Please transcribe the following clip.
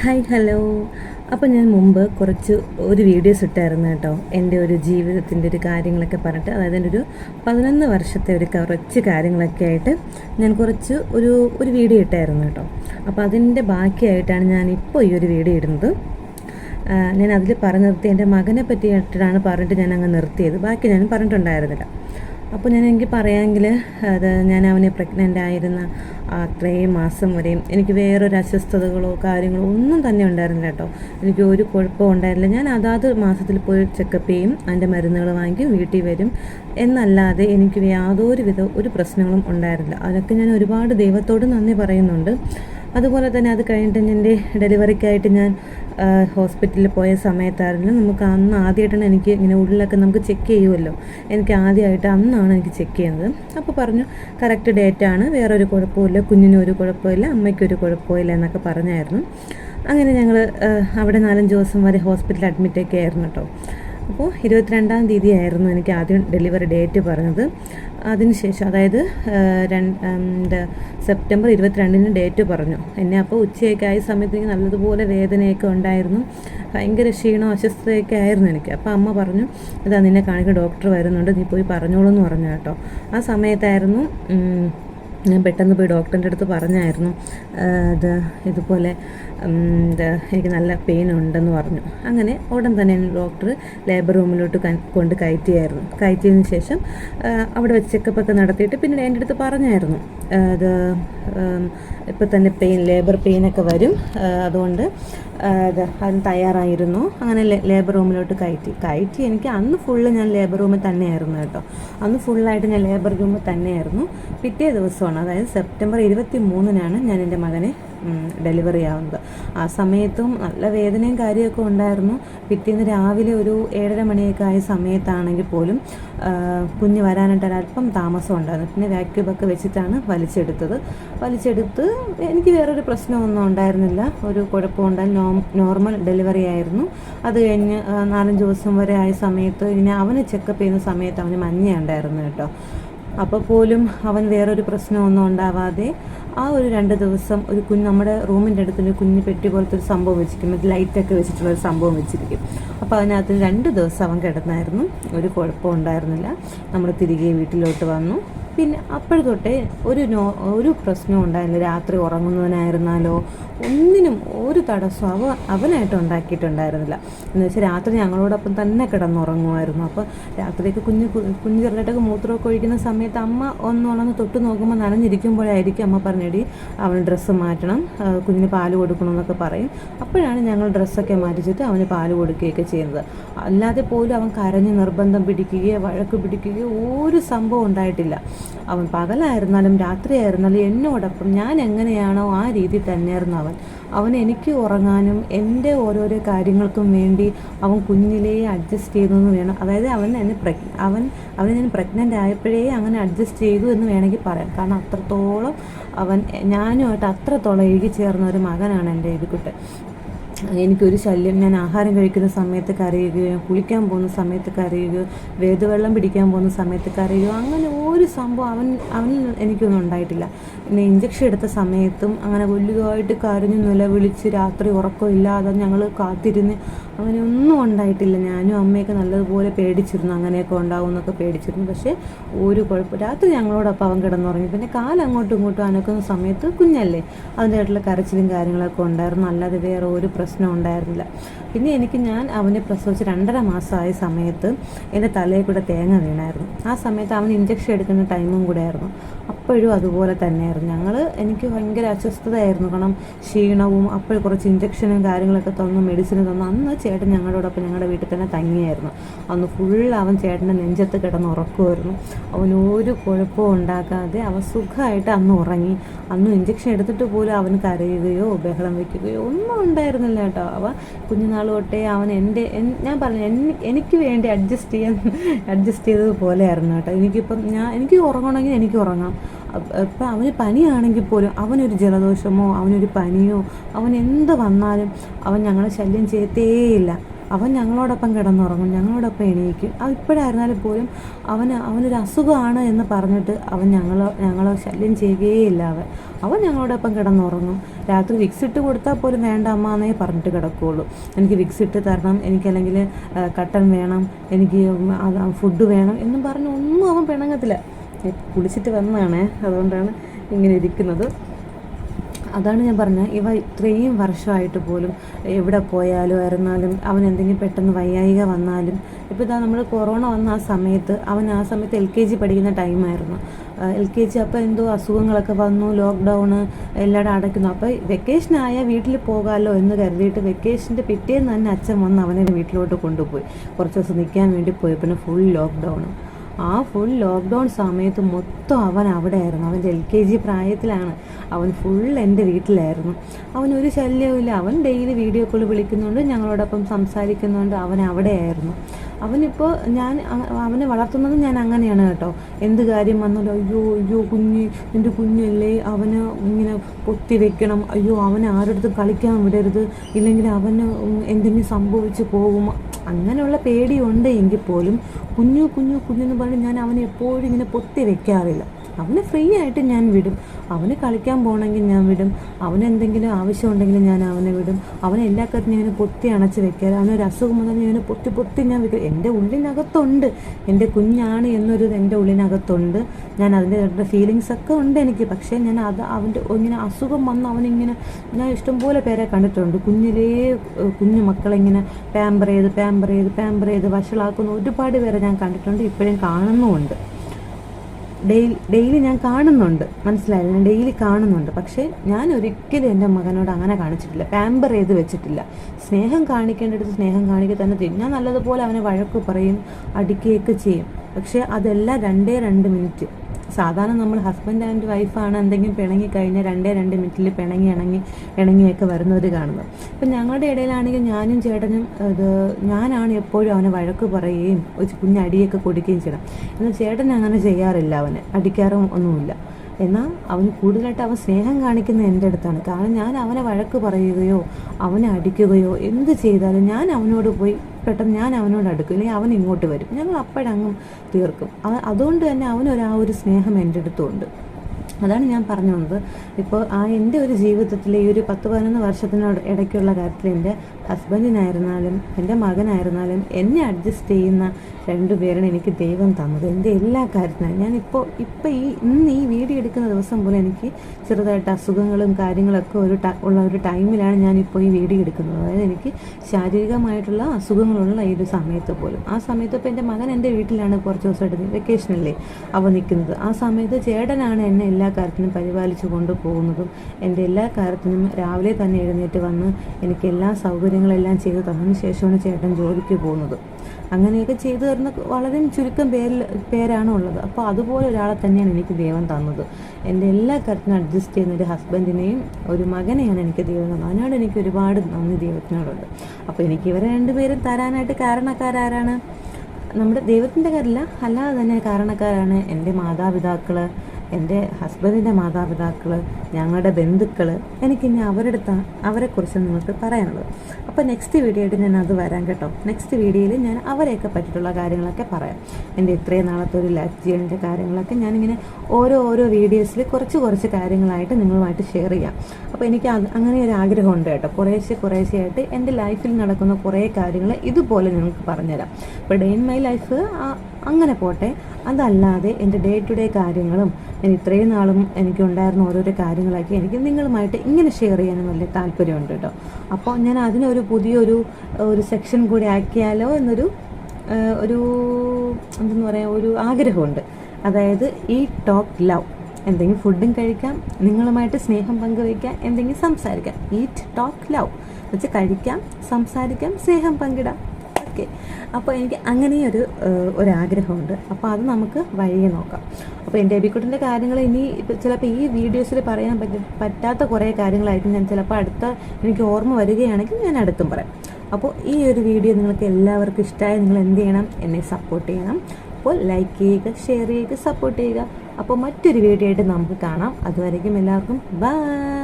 Hi hello അപ്പോൾ ഞാൻ മുമ്പ് കുറച്ച് ഒരു വീഡിയോസ് ഇട്ടായിരുന്നു കേട്ടോ. എന്റെ ഒരു ജീവിതത്തിന്റെ ഒരു കാര്യങ്ങളൊക്കെ പറഞ്ഞിട്ട് അതായത് എന്റെ ഒരു പതിനൊന്ന് വർഷത്തെ ഒരു കുറച്ച് കാര്യങ്ങളൊക്കെ ആയിട്ട് ഞാൻ കുറച്ച് ഒരു ഒരു വീഡിയോ ഇട്ടായിരുന്നു കേട്ടോ. അപ്പോൾ അതിന്റെ ബാക്കിയായിട്ടാണ് ഞാൻ ഇപ്പോൾ ഈ ഒരു വീഡിയോ ഇടുന്നത്. ഞാൻ അതിൽ പറഞ്ഞു നിർത്തി എന്റെ മകനെ പറ്റിയിട്ടാണ് പറഞ്ഞിട്ട് ഞാൻ അങ്ങ് നിർത്തിയത്. ബാക്കി ഞാൻ പറഞ്ഞിട്ടുണ്ടായിരുന്നില്ല. അപ്പോൾ ഞാൻ എനിക്ക് പറയാമെങ്കിൽ അത് ഞാൻ അവനെ പ്രഗ്നന്റ് ആയിരുന്ന അത്രയും മാസം വരെയും എനിക്ക് വേറൊരു അസ്വസ്ഥതകളോ കാര്യങ്ങളോ ഒന്നും തന്നെ ഉണ്ടായിരുന്നില്ല കേട്ടോ. എനിക്ക് ഒരു കുഴപ്പവും ഉണ്ടായിരുന്നില്ല. ഞാൻ അതാത് മാസത്തിൽ പോയി ചെക്കപ്പ് ചെയ്യും അതിന്റെ മരുന്നുകൾ വാങ്ങിക്കും വീട്ടിൽ വരും. എന്നല്ലാതെ എനിക്ക് യാതൊരു വിധ ഒരു പ്രശ്നങ്ങളും ഉണ്ടായിരുന്നില്ല. അതൊക്കെ ഞാൻ ഒരുപാട് ദൈവത്തോട് നന്ദി പറയുന്നുണ്ട്. അതുപോലെ തന്നെ അത് കഴിഞ്ഞിട്ട് എന്റെ ഡെലിവറിക്കായിട്ട് ഞാൻ ഹോസ്പിറ്റലിൽ പോയ സമയത്തായിരുന്നു നമുക്ക് അന്ന് ആദ്യമായിട്ടാണ് എനിക്ക് ഇങ്ങനെ ഉള്ളിലൊക്കെ നമുക്ക് ചെക്ക് ചെയ്യുമല്ലോ എനിക്ക് ആദ്യമായിട്ട് അന്നാണ് എനിക്ക് ചെക്ക് ചെയ്യുന്നത്. അപ്പോൾ പറഞ്ഞു കറക്റ്റ് ഡേറ്റ് ആണ്. വേറൊരു കുഴപ്പമില്ല കുഞ്ഞിനും ഒരു കുഴപ്പമില്ല അമ്മയ്ക്കൊരു കുഴപ്പമില്ല എന്നൊക്കെ പറഞ്ഞായിരുന്നു. അങ്ങനെ ഞങ്ങൾ അവിടെ നാലഞ്ച് ദിവസം വരെ ഹോസ്പിറ്റലിൽ അഡ്മിറ്റൊക്കെ ആയിരുന്നു കേട്ടോ. അപ്പോൾ ഇരുപത്തിരണ്ടാം തീയതി ആയിരുന്നു എനിക്ക് ആദ്യം ഡെലിവറി ഡേറ്റ് പറഞ്ഞത്. അതിനുശേഷം അതായത് രണ്ട് സെപ്റ്റംബർ ഇരുപത്തിരണ്ടിന് ഡേറ്റ് പറഞ്ഞു. എന്നെ അപ്പോൾ ഉച്ചയൊക്കെ ആയ സമയത്ത് എനിക്ക് നല്ലതുപോലെ വേദനയൊക്കെ ഉണ്ടായിരുന്നു. ഭയങ്കര ക്ഷീണം അസ്വസ്ഥതയൊക്കെ ആയിരുന്നു എനിക്ക്. അപ്പോൾ അമ്മ പറഞ്ഞു ഇതാ നിന്നെ കാണിക്കുന്ന ഡോക്ടർ വരുന്നുണ്ട്. നീ പോയി പറഞ്ഞോളൂ എന്ന് പറഞ്ഞു കേട്ടോ. ആ സമയത്തായിരുന്നു ഞാൻ പെട്ടെന്ന് പോയി ഡോക്ടറിന്റെ അടുത്ത് പറഞ്ഞായിരുന്നു ഇത് ഇതുപോലെ എനിക്ക് നല്ല പെയിൻ ഉണ്ടെന്ന് പറഞ്ഞു. അങ്ങനെ ഉടൻ തന്നെ ഡോക്ടർ ലേബർ റൂമിലോട്ട് കൊണ്ട് കയറ്റിയായിരുന്നു. കയറ്റിയതിന് ശേഷം അവിടെ വെച്ച് ചെക്കപ്പൊക്കെ നടത്തിയിട്ട് പിന്നീട് എന്റെ അടുത്ത് പറഞ്ഞായിരുന്നു. ഇത് ഇപ്പം തന്നെ പെയിൻ ലേബർ പെയിനൊക്കെ വരും. അതുകൊണ്ട് ഇത് അതിന് തയ്യാറായിരുന്നു. അങ്ങനെ ലേബർ റൂമിലോട്ട് കയറ്റി. കയറ്റി എനിക്ക് അന്ന് ഫുള്ള് ഞാൻ ലേബർ റൂമിൽ തന്നെയായിരുന്നു കേട്ടോ. അന്ന് ഫുള്ളായിട്ട് ഞാൻ ലേബർ റൂമിൽ തന്നെയായിരുന്നു. പിറ്റേ ദിവസമാണ് അതായത് സെപ്റ്റംബർ ഇരുപത്തി മൂന്നിനാണ് ഞാൻ എന്റെ മകനെ ഡെലിവറി ആവുന്നത്. ആ സമയത്തും നല്ല വേദനയും കാര്യമൊക്കെ ഉണ്ടായിരുന്നു. പിറ്റേന്ന് രാവിലെ ഒരു ഏഴര മണിയൊക്കെ ആയ സമയത്താണെങ്കിൽ പോലും കുഞ്ഞ് വരാനായിട്ട് ഒരല്പം താമസം ഉണ്ടായിരുന്നു. പിന്നെ വാക്യൂബൊക്കെ വെച്ചിട്ടാണ് വലിച്ചെടുത്തത്. വലിച്ചെടുത്ത് എനിക്ക് വേറൊരു പ്രശ്നമൊന്നും ഉണ്ടായിരുന്നില്ല. ഒരു കുഴപ്പമുണ്ടായി. നോർമൽ ഡെലിവറി ആയിരുന്നു. അത് കഴിഞ്ഞ് നാലഞ്ച് ദിവസം വരെ ആയ സമയത്ത് ഇനി അവനെ ചെക്കപ്പ് ചെയ്യുന്ന സമയത്ത് അവന് മഞ്ഞ ഉണ്ടായിരുന്നു കേട്ടോ. അപ്പോൾ പോലും അവൻ വേറൊരു പ്രശ്നമൊന്നും ഉണ്ടാവാതെ ആ ഒരു രണ്ട് ദിവസം ഒരു കുഞ്ഞ് നമ്മുടെ റൂമിന്റെ അടുത്തൊരു കുഞ്ഞ് പെട്ടി പോലത്തെ ഒരു സംഭവം വെച്ചിരിക്കും. മറ്റേ ലൈറ്റൊക്കെ വെച്ചിട്ടുള്ള ഒരു സംഭവം വെച്ചിരിക്കും. അപ്പോൾ അതിനകത്ത് രണ്ട് ദിവസം അവൻ കിടന്നായിരുന്നു. ഒരു കുഴപ്പമുണ്ടായിരുന്നില്ല നമ്മൾ തിരികെ വീട്ടിലോട്ട് വന്നു. പിന്നെ അപ്പോഴത്തൊട്ട് തൊട്ടേ ഒരു നോ ഒരു പ്രശ്നം ഉണ്ടായില്ല രാത്രി ഉറങ്ങുന്നതിനായിരുന്നാലോ ഒന്നിനും ഒരു തടസ്സവും അവ അവനായിട്ട് ഉണ്ടാക്കിയിട്ടുണ്ടായിരുന്നില്ല. എന്ന് വെച്ചാൽ രാത്രി ഞങ്ങളോടൊപ്പം തന്നെ കിടന്നുറങ്ങുമായിരുന്നു. അപ്പോൾ രാത്രിയൊക്കെ കുഞ്ഞ് കുഞ്ഞു ചെറുതായിട്ടൊക്കെ മൂത്രമൊക്കെ ഒഴിക്കുന്ന സമയത്ത് അമ്മ ഒന്നുണന്ന് തൊട്ട് നോക്കുമ്പോൾ നനഞ്ഞിരിക്കുമ്പോഴായിരിക്കും അമ്മ പറഞ്ഞടി അവൻ ഡ്രസ്സ് മാറ്റണം കുഞ്ഞിന് പാൽ കൊടുക്കണം എന്നൊക്കെ പറയും. അപ്പോഴാണ് ഞങ്ങൾ ഡ്രസ്സൊക്കെ മാറ്റിച്ചിട്ട് അവന് പാൽ കൊടുക്കുകയൊക്കെ ചെയ്യുന്നത്. അല്ലാതെ പോലും അവൻ കരഞ്ഞ് നിർബന്ധം പിടിക്കുകയോ വഴക്ക് പിടിക്കുകയോ ഒരു സംഭവം ഉണ്ടായിട്ടില്ല. അവൻ പകലായിരുന്നാലും രാത്രിയായിരുന്നാലും എന്നോടൊപ്പം ഞാൻ എങ്ങനെയാണോ ആ രീതി തന്നെയായിരുന്നു അവൻ. അവൻ എനിക്ക് ഉറങ്ങാനും എന്റെ ഓരോരോ കാര്യങ്ങൾക്കും വേണ്ടി അവൻ കുഞ്ഞിലേ അഡ്ജസ്റ്റ് ചെയ്തു എന്ന് വേണം. അതായത് അവൻ എന്നെ പ്രഗ് അവൻ അവൻ ഞാൻ പ്രഗ്നന്റ് ആയപ്പോഴേ അങ്ങനെ അഡ്ജസ്റ്റ് ചെയ്തു എന്ന് വേണമെങ്കിൽ പറയാം. കാരണം അത്രത്തോളം അവൻ ഞാനുമായിട്ട് അത്രത്തോളം എഴുകി ചേർന്ന ഒരു മകനാണ് എന്റെ എഴുതിക്കുട്ടൻ എനിക്കൊരു ശല്യം. ഞാൻ ആഹാരം കഴിക്കുന്ന സമയത്ത് കരയുകയോ കുളിക്കാൻ പോകുന്ന സമയത്ത് കരയുകയോ വേദവെള്ളം പിടിക്കാൻ പോകുന്ന സമയത്ത് കരയുകയോ അങ്ങനെ ഒരു സംഭവം അവൻ അവനിൽ എനിക്കൊന്നും ഉണ്ടായിട്ടില്ല. പിന്നെ ഇഞ്ചക്ഷൻ എടുത്ത സമയത്തും അങ്ങനെ വലുതായിട്ട് കരഞ്ഞ് നിലവിളിച്ച് രാത്രി ഉറക്കമില്ലാതെ ഞങ്ങൾ കാത്തിരുന്ന് അങ്ങനെ ഒന്നും ഉണ്ടായിട്ടില്ല. ഞാനും അമ്മയൊക്കെ നല്ലതുപോലെ പേടിച്ചിരുന്നു. അങ്ങനെയൊക്കെ ഉണ്ടാവും എന്നൊക്കെ പേടിച്ചിരുന്നു. പക്ഷേ ഒരു കുഴപ്പം രാത്രി ഞങ്ങളോടൊപ്പം അവൻ കിടന്നുറങ്ങി. പിന്നെ കാലം അങ്ങോട്ടും ഇങ്ങോട്ടും അനക്കുന്ന സമയത്ത് കുഞ്ഞല്ലേ അതിന്റെതായിട്ടുള്ള കരച്ചിലും കാര്യങ്ങളൊക്കെ ഉണ്ടായിരുന്നു. അല്ലാതെ വേറെ ഒരു പ്രശ്നം ഉണ്ടായിരുന്നില്ല. പിന്നെ എനിക്ക് ഞാൻ അവനെ പ്രസവിച്ച് രണ്ടര മാസമായ സമയത്ത് എന്റെ തലയിൽ കൂടെ തേങ്ങ വീണായിരുന്നു. ആ സമയത്ത് അവൻ ഇഞ്ചക്ഷൻ എടുക്കുന്ന ടൈമും കൂടെ ആയിരുന്നു. അപ്പോഴും അതുപോലെ തന്നെയായിരുന്നു. ഞങ്ങൾ എനിക്ക് ഭയങ്കര അസ്വസ്ഥതയായിരുന്നു. കാരണം ക്ഷീണവും അപ്പോഴും കുറച്ച് ഇഞ്ചക്ഷനും കാര്യങ്ങളൊക്കെ തന്നു മെഡിസിൻ തന്നു. അന്ന് ചേട്ടൻ ഞങ്ങളോടൊപ്പം ഞങ്ങളുടെ വീട്ടിൽ തന്നെ തങ്ങിയായിരുന്നു. അന്ന് ഫുൾ അവൻ ചേട്ടന്റെ നെഞ്ചത്ത് കിടന്ന് ഉറക്കുമായിരുന്നു അവൻ ഒരു കുഴപ്പവും ഉണ്ടാക്കാതെ അവൻ സുഖമായിട്ട് അന്ന് ഉറങ്ങി. അന്ന് ഇഞ്ചക്ഷൻ എടുത്തിട്ട് പോലും അവൻ കരയുകയോ ബഹളം വയ്ക്കുകയോ ഒന്നും ഉണ്ടായിരുന്നില്ല കേട്ടോ. അവ കുഞ്ഞുനാൾ തൊട്ടേ അവൻ എന്റെ ഞാൻ പറഞ്ഞു എനിക്ക് വേണ്ടി അഡ്ജസ്റ്റ് ചെയ്യാൻ അഡ്ജസ്റ്റ് ചെയ്തത് പോലെയായിരുന്നു കേട്ടോ. എനിക്കിപ്പം ഞാൻ എനിക്ക് ഉറങ്ങണമെങ്കിൽ എനിക്ക് ഉറങ്ങാം. ഇപ്പം അവന് പനിയാണെങ്കിൽ പോലും അവനൊരു ജലദോഷമോ അവനൊരു പനിയോ അവൻ എന്ത് വന്നാലും അവൻ ഞങ്ങളെ ശല്യം ചെയ്യത്തേയില്ല. അവൻ ഞങ്ങളോടൊപ്പം കിടന്നുറങ്ങും ഞങ്ങളോടൊപ്പം എണീക്കും. അത് ഇപ്പോഴായിരുന്നാലും പോലും അവന് അവനൊരു അസുഖമാണ് എന്ന് പറഞ്ഞിട്ട് അവൻ ഞങ്ങൾ ഞങ്ങളെ ശല്യം ചെയ്യുകയില്ല അവൻ. അവൻ ഞങ്ങളോടൊപ്പം കിടന്നുറങ്ങും. രാത്രി വിക്സ് ഇട്ട് കൊടുത്താൽ പോലും വേണ്ട അമ്മ എന്നേ പറഞ്ഞിട്ട് കിടക്കുകയുള്ളൂ. എനിക്ക് വിക്സ് ഇട്ട് തരണം എനിക്കല്ലെങ്കിൽ കട്ടൻ വേണം എനിക്ക് ഫുഡ് വേണം എന്നും പറഞ്ഞ് ഒന്നും അവൻ പിണങ്ങത്തില്ല. കുളിച്ചിട്ട് വന്നതാണ് അതുകൊണ്ടാണ് ഇങ്ങനെ ഇരിക്കുന്നത്. അതാണ് ഞാൻ പറഞ്ഞത് ഇവ ഇത്രയും വർഷമായിട്ട് പോലും എവിടെ പോയാലും ആയിരുന്നാലും അവൻ എന്തെങ്കിലും പെട്ടെന്ന് വയ്യായിക വന്നാലും ഇപ്പോൾ ഇതാ നമ്മൾ കൊറോണ വന്ന ആ സമയത്ത് അവൻ ആ സമയത്ത് എൽ കെ ജി പഠിക്കുന്ന ടൈമായിരുന്നു എൽ കെ ജി അപ്പോൾ എന്തോ അസുഖങ്ങളൊക്കെ വന്നു ലോക്ക്ഡൗണ് എല്ലായിടും അടയ്ക്കുന്നു. അപ്പോൾ വെക്കേഷൻ വെക്കേഷനായ വീട്ടിൽ പോകാമല്ലോ എന്ന് കരുതിയിട്ട് വെക്കേഷന്റെ പിറ്റേന്ന് തന്നെ അച്ഛൻ വന്ന് അവനെ വീട്ടിലോട്ട് കൊണ്ടുപോയി. കുറച്ച് ദിവസം നിൽക്കാൻ വേണ്ടി പോയി പിന്നെ ഫുൾ ലോക്ക്ഡൗണ് ആ ഫുൾ ലോക്ക്ഡൗൺ സമയത്ത് മൊത്തം അവൻ അവിടെ ആയിരുന്നു അവന്റെ എൽ കെ ജി പ്രായത്തിലാണ്. അവൻ ഫുൾ എന്റെ വീട്ടിലായിരുന്നു. അവൻ ഒരു ശല്യവുമില്ല. അവൻ ഡെയിലി വീഡിയോ കോൾ വിളിക്കുന്നുണ്ട് ഞങ്ങളോടൊപ്പം സംസാരിക്കുന്നുണ്ട് അവൻ അവിടെയായിരുന്നു. അവനിപ്പോൾ ഞാൻ അവനെ വളർത്തുന്നത് ഞാൻ അങ്ങനെയാണ് കേട്ടോ. എന്ത് കാര്യം വന്നാലും അയ്യോ അയ്യോ കുഞ്ഞ് എന്റെ കുഞ്ഞല്ലേ അവന് ഇങ്ങനെ പൊത്തി വെക്കണം. അയ്യോ അവനെ ആരുടെ കളിക്കാൻ വിടരുത്. ഇല്ലെങ്കിൽ അവന് എന്തെങ്കിലും സംഭവിച്ചു പോകും. അങ്ങനെയുള്ള പേടിയുണ്ട് എങ്കിൽ പോലും കുഞ്ഞു കുഞ്ഞു കുഞ്ഞെന്ന് പറഞ്ഞ് ഞാൻ അവനെ എപ്പോഴും ഇങ്ങനെ പൊത്തി വെക്കാറില്ല. അവനെ ഫ്രീ ആയിട്ട് ഞാൻ വിടും. അവന് കളിക്കാൻ പോകണമെങ്കിൽ ഞാൻ വിടും. അവന് എന്തെങ്കിലും ആവശ്യമുണ്ടെങ്കിൽ ഞാൻ അവനെ വിടും. അവനെ എല്ലാ കാര്യത്തിനും ഇങ്ങനെ പൊത്തി അണച്ച് വെക്കാറ് അവനൊരു അസുഖം വന്നാൽ ഇങ്ങനെ പൊത്തി പൊത്തി ഞാൻ വെക്കും എന്റെ ഉള്ളിനകത്തുണ്ട്. എന്റെ കുഞ്ഞാണ് എന്നൊരു എന്റെ ഉള്ളിനകത്തുണ്ട്. ഞാൻ അതിന്റെ ഫീലിങ്സ് ഒക്കെ ഉണ്ട് എനിക്ക്. പക്ഷേ ഞാൻ അത് അവന്റെ ഇങ്ങനെ അസുഖം വന്ന് അവനിങ്ങനെ ഞാൻ ഇഷ്ടംപോലെ പേരെ കണ്ടിട്ടുണ്ട്. കുഞ്ഞിലേ കുഞ്ഞു മക്കളിങ്ങനെ പാമ്പർ ചെയ്ത് പാമ്പർ ചെയ്ത് പാമ്പർ ചെയ്ത് വഷളാക്കുന്ന ഒരുപാട് പേരെ ഞാൻ കണ്ടിട്ടുണ്ട്. ഇപ്പോഴും കാണുന്നുമുണ്ട്. ഡെയിലി ഡെയിലി ഞാൻ കാണുന്നുണ്ട്. മനസ്സിലായില്ല ഞാൻ ഡെയിലി കാണുന്നുണ്ട്. പക്ഷേ ഞാൻ ഒരിക്കലും എന്റെ മകനോട് അങ്ങനെ കാണിച്ചിട്ടില്ല. പാമ്പർ ചെയ്ത് വെച്ചിട്ടില്ല. സ്നേഹം കാണിക്കേണ്ടടുത്ത് സ്നേഹം കാണിക്കുക തന്നെ ചെയ്യും. ഞാൻ നല്ലതുപോലെ അവനെ വഴക്ക് പറയും അടിക്കുകയൊക്കെ ചെയ്യും. പക്ഷേ അതെല്ലാം രണ്ടേ രണ്ട് മിനിറ്റ്. സാധാരണ നമ്മൾ ഹസ്ബൻഡ് ആൻഡ് വൈഫാണ് എന്തെങ്കിലും പിണങ്ങി കഴിഞ്ഞാൽ രണ്ടേ രണ്ട് മിനിറ്റിൽ പിണങ്ങി ഇണങ്ങി ഇണങ്ങിയൊക്കെ വരുന്നവർ കാണുന്നത്. അപ്പം ഞങ്ങളുടെ ഇടയിലാണെങ്കിൽ ഞാനും ചേട്ടനും ഇത് ഞാനാണ് എപ്പോഴും അവനെ വഴക്ക് പറയുകയും ഒരു കുഞ്ഞടിയൊക്കെ കൊടുക്കുകയും ചെയ്യണം. എന്നാൽ ചേട്ടൻ അങ്ങനെ ചെയ്യാറില്ല അവനെ. അടിക്കാറും ഒന്നുമില്ല. എന്നാൽ അവന് കൂടുതലായിട്ട് അവൻ സ്നേഹം കാണിക്കുന്ന എന്റെ അടുത്താണ്. കാരണം ഞാൻ അവനെ വഴക്ക് പറയുകയോ അവനെ അടിക്കുകയോ എന്ത് ചെയ്താലും ഞാൻ അവനോട് പോയി പെട്ടെന്ന് ഞാൻ അവനോട് അടുക്കും. അല്ലെങ്കിൽ അവൻ ഇങ്ങോട്ട് വരും. ഞങ്ങൾ അപ്പോഴങ്ങും തീർക്കും. അതുകൊണ്ട് തന്നെ അവനൊരു ആ ഒരു സ്നേഹം എന്റെ അടുത്തുണ്ട്. അതാണ് ഞാൻ പറഞ്ഞു വന്നത്. ഇപ്പോൾ ആ എന്റെ ഒരു ജീവിതത്തിൽ ഈ ഒരു പത്ത് പതിനൊന്ന് വർഷത്തിനോട് ഇടയ്ക്കുള്ള കാര്യത്തിൽ എന്റെ ഹസ്ബൻഡിനായിരുന്നാലും എന്റെ മകനായിരുന്നാലും എന്നെ അഡ്ജസ്റ്റ് ചെയ്യുന്ന രണ്ടുപേരാണ് എനിക്ക് ദൈവം തന്നത്. എന്റെ എല്ലാ കാര്യത്തിനും. ഞാനിപ്പോൾ ഇപ്പോൾ ഈ ഇന്ന് ഈ വീഡിയോ എടുക്കുന്ന ദിവസം പോലെ എനിക്ക് ചെറുതായിട്ട് അസുഖങ്ങളും കാര്യങ്ങളൊക്കെ ഒരു ഉള്ള ഒരു ടൈമിലാണ് ഞാനിപ്പോൾ ഈ വീഡിയോ എടുക്കുന്നത്. അതായത് എനിക്ക് ശാരീരികമായിട്ടുള്ള അസുഖങ്ങളുള്ള ഈ ഒരു സമയത്ത് പോലും. ആ സമയത്ത് ഇപ്പോൾ എന്റെ മകൻ എന്റെ വീട്ടിലാണ് കുറച്ച് ദിവസമായിട്ട് വെക്കേഷനല്ലേ അവ നിൽക്കുന്നത്. ആ സമയത്ത് ചേട്ടനാണ് എന്നെ എല്ലാ കാര്യത്തിനും പരിപാലിച്ചു കൊണ്ടുപോകുന്നതും എന്റെ എല്ലാ കാര്യത്തിനും രാവിലെ തന്നെ എഴുന്നേറ്റ് വന്ന് എനിക്ക് എല്ലാ സൗകര്യങ്ങളെല്ലാം ചെയ്തു തന്നതിന് ശേഷമാണ് ചേട്ടൻ ജോലിക്ക് പോകുന്നത്. അങ്ങനെയൊക്കെ ചെയ്തു തരുന്ന വളരെ ചുരുക്കം പേരിൽ പേരാണ് ഉള്ളത്. അപ്പോൾ അതുപോലെ ഒരാളെ തന്നെയാണ് എനിക്ക് ദൈവം തന്നത്. എന്റെ എല്ലാ കാര്യത്തിനും അഡ്ജസ്റ്റ് ചെയ്യുന്ന ഒരു ഹസ്ബൻഡിനെയും ഒരു മകനെയാണ് എനിക്ക് ദൈവം തന്നത്. അതിനോട് എനിക്ക് ഒരുപാട് നന്ദി ദൈവത്തിനോടുണ്ട്. അപ്പോൾ എനിക്ക് ഇവരെ രണ്ടുപേരും തരാനായിട്ട് കാരണക്കാരാരാണ്? നമ്മുടെ ദൈവത്തിന്റെ കാര്യമില്ല അല്ലാതെ തന്നെ കാരണക്കാരാണ് എന്റെ മാതാപിതാക്കൾ എന്റെ ഹസ്ബൻഡിന്റെ മാതാപിതാക്കൾ ഞങ്ങളുടെ ബന്ധുക്കൾ എനിക്കിനി അവരുടെ അവരെക്കുറിച്ച് നിങ്ങൾക്ക് പറയാനുള്ളത്. അപ്പോൾ നെക്സ്റ്റ് വീഡിയോ ഞാൻ അത് വരാം കേട്ടോ. നെക്സ്റ്റ് വീഡിയോയിൽ ഞാൻ അവരെയൊക്കെ പറ്റിയിട്ടുള്ള കാര്യങ്ങളൊക്കെ പറയാം. എന്റെ ഇത്രയും നാളത്തെ ഒരു ലൈഫ് ജേണിന്റെ കാര്യങ്ങളൊക്കെ ഞാനിങ്ങനെ ഓരോ ഓരോ വീഡിയോസിൽ കുറച്ച് കുറച്ച് കാര്യങ്ങളായിട്ട് നിങ്ങളുമായിട്ട് ഷെയർ ചെയ്യാം. അപ്പോൾ എനിക്ക് അങ്ങനെ ഒരു ആഗ്രഹമുണ്ട് കേട്ടോ. കുറേശ്ശെ കുറേശ്ശെയായിട്ട് എന്റെ ലൈഫിൽ നടക്കുന്ന കുറേ കാര്യങ്ങൾ ഇതുപോലെ നിങ്ങൾക്ക് പറഞ്ഞുതരാം. ഇപ്പോൾ ഡേ ഇൻ മൈ ലൈഫ് അങ്ങനെ പോട്ടെ. അതല്ലാതെ എന്റെ ഡേ ടു ഡേ കാര്യങ്ങളും ഞാൻ ഇത്രയും നാളും എനിക്കുണ്ടായിരുന്ന ഓരോരോ കാര്യങ്ങളൊക്കെ എനിക്ക് നിങ്ങളുമായിട്ട് ഇങ്ങനെ ഷെയർ ചെയ്യാനും വലിയ താല്പര്യമുണ്ട് കേട്ടോ. അപ്പോൾ ഞാൻ അതിനൊരു പുതിയൊരു ഒരു സെക്ഷൻ കൂടി ആക്കിയാലോ എന്നൊരു ഒരു എന്തെന്ന് പറയുക ഒരു ആഗ്രഹമുണ്ട്. അതായത് ഈ ടോക്ക് ലവ് എന്തെങ്കിലും ഫുഡും കഴിക്കാം നിങ്ങളുമായിട്ട് സ്നേഹം പങ്കുവയ്ക്കാം എന്തെങ്കിലും സംസാരിക്കാം. ഈറ്റ് ടോക്ക് ലവ് വെച്ച് കഴിക്കാം സംസാരിക്കാം സ്നേഹം പങ്കിടാം. ഓക്കെ. അപ്പോൾ എനിക്ക് അങ്ങനെയൊരു ഒരാഗ്രഹമുണ്ട്. അപ്പോൾ അത് നമുക്ക് വഴിയെ നോക്കാം. അപ്പോൾ എന്റെ എബിക്കുട്ടിന്റെ കാര്യങ്ങൾ ഇനി ചിലപ്പോൾ ഈ വീഡിയോസിൽ പറയാൻ പറ്റ പറ്റാത്ത കുറേ കാര്യങ്ങളായിരിക്കും ഞാൻ ചിലപ്പോൾ അടുത്ത എനിക്ക് ഓർമ്മ വരികയാണെങ്കിൽ ഞാൻ അടുത്തും പറയാം. അപ്പോൾ ഈ ഒരു വീഡിയോ നിങ്ങൾക്ക് എല്ലാവർക്കും ഇഷ്ടമായി നിങ്ങൾ എന്ത് ചെയ്യണം? എന്നെ സപ്പോർട്ട് ചെയ്യണം. അപ്പോൾ ലൈക്ക് ചെയ്യുക ഷെയർ ചെയ്യുക സപ്പോർട്ട് ചെയ്യുക. അപ്പോൾ മറ്റൊരു വീഡിയോ ആയിട്ട് നമുക്ക് കാണാം. അതുവരേക്കും എല്ലാവർക്കും ബൈ